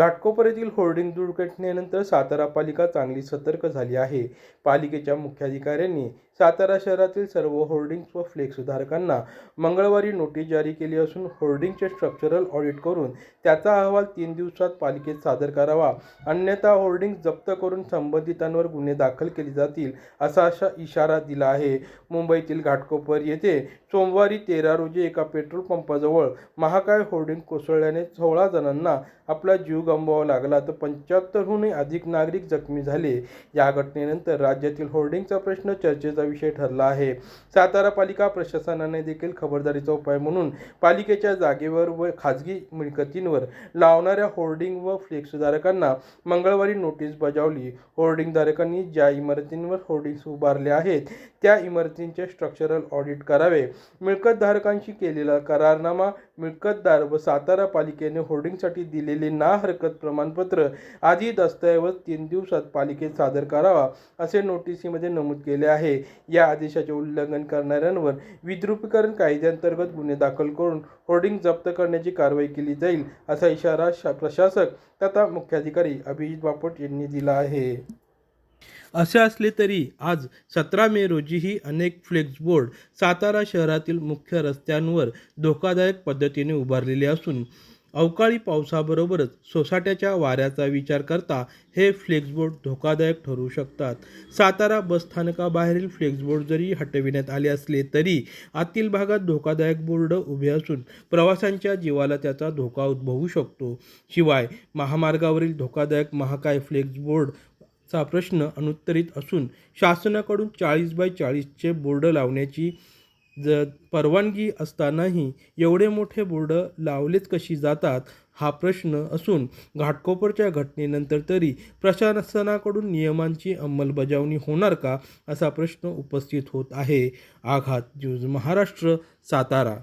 घाटकोपर येथील होर्डिंग दुर्घटनेनंतर सातारा पालिका चांगली सतर्क झाली आहे. पालिकेच्या मुख्याधिकाऱ्यांनी सातारा शहरातील सर्व होर्डिंग्स व फ्लेक्स सुधारकांना मंगळवारी नोटीस जारी केली असून होर्डिंगचे स्ट्रक्चरल ऑडिट करून त्याचा अहवाल तीन दिवसात पालिकेत सादर करावा. अन्यथा होर्डिंग जप्त करून संबंधितांवर गुन्हे दाखल केले जातील असा अशा इशारा दिला आहे. मुंबईतील घाटकोपर येथे सोमवारी तेरा रोजी एका पेट्रोल पंपाजवळ महाकाय होर्डिंग कोसळल्याने सोळा जणांना आपला जीव गमवावा लागला तर पंच्याहत्तरहूनही अधिक नागरिक जखमी झाले. या घटनेनंतर राज्यातील होर्डिंगचा प्रश्न चर्चेचा विषय ठरला आहे. सातारा पालिका प्रशासनाने देखील खबरदारीचा उपाय म्हणून पालिकेच्या जागेवर व खाजगी मिळकतींवर लावणाऱ्या होर्डिंग व फ्लेक्सधारकांना मंगळवारी नोटीस बजावली. होर्डिंगधारकांनी ज्या इमारतींवर होर्डिंग्स उभारले आहेत त्या इमारतींचे स्ट्रक्चरल ऑडिट करावे. मिळकतधारकांशी केलेला करारनामा मिळकतदार व सातारा पालिकेने होर्डिंगसाठी दिलेले ना हरकत प्रमाणपत्र आदी दस्तऐवज तीन दिवसात पालिकेत सादर करावा असे नोटिसीमध्ये नमूद केले आहे. या आदेशाचे उल्लंघन करणाऱ्यांवर विद्रुपीकरण कायद्याअंतर्गत गुन्हे दाखल करून होर्डिंग जप्त करण्याची कारवाई केली जाईल असा इशारा प्रशासक तथा मुख्याधिकारी अभिजित बापट यांनी दिला आहे. असे असले तरी आज सतरा मे रोजीही अनेक फ्लेक्स बोर्ड सातारा शहरातील मुख्य रस्त्यांवर धोकादायक पद्धतीने उभारलेले असून अवकाळी पावसाबरोबरच सोसाट्याच्या वाऱ्याचा विचार करता हे फ्लेक्सबोर्ड धोकादायक ठरू शकतात. सातारा बसस्थानकाबाहेरील फ्लेक्सबोर्ड जरी हटविण्यात आले असले तरी आतील भागात धोकादायक बोर्ड उभे असून प्रवाशांच्या जीवाला त्याचा धोका उद्भवू शकतो. शिवाय महामार्गावरील धोकादायक महाकाय फ्लेक्सबोर्ड चा प्रश्न अनुत्तरित असून शासनाकडून चाळीस बाय चाळीसचे बोर्ड लावण्याची ज परवानगी असतानाही एवढे मोठे बोर्ड लावलेच कशी जातात हा प्रश्न असून घाटकोपरच्या घटनेनंतर तरी प्रशासनाकडून नियमांची अंमलबजावणी होणार का असा प्रश्न उपस्थित होत आहे. आघात न्यूज महाराष्ट्र सातारा.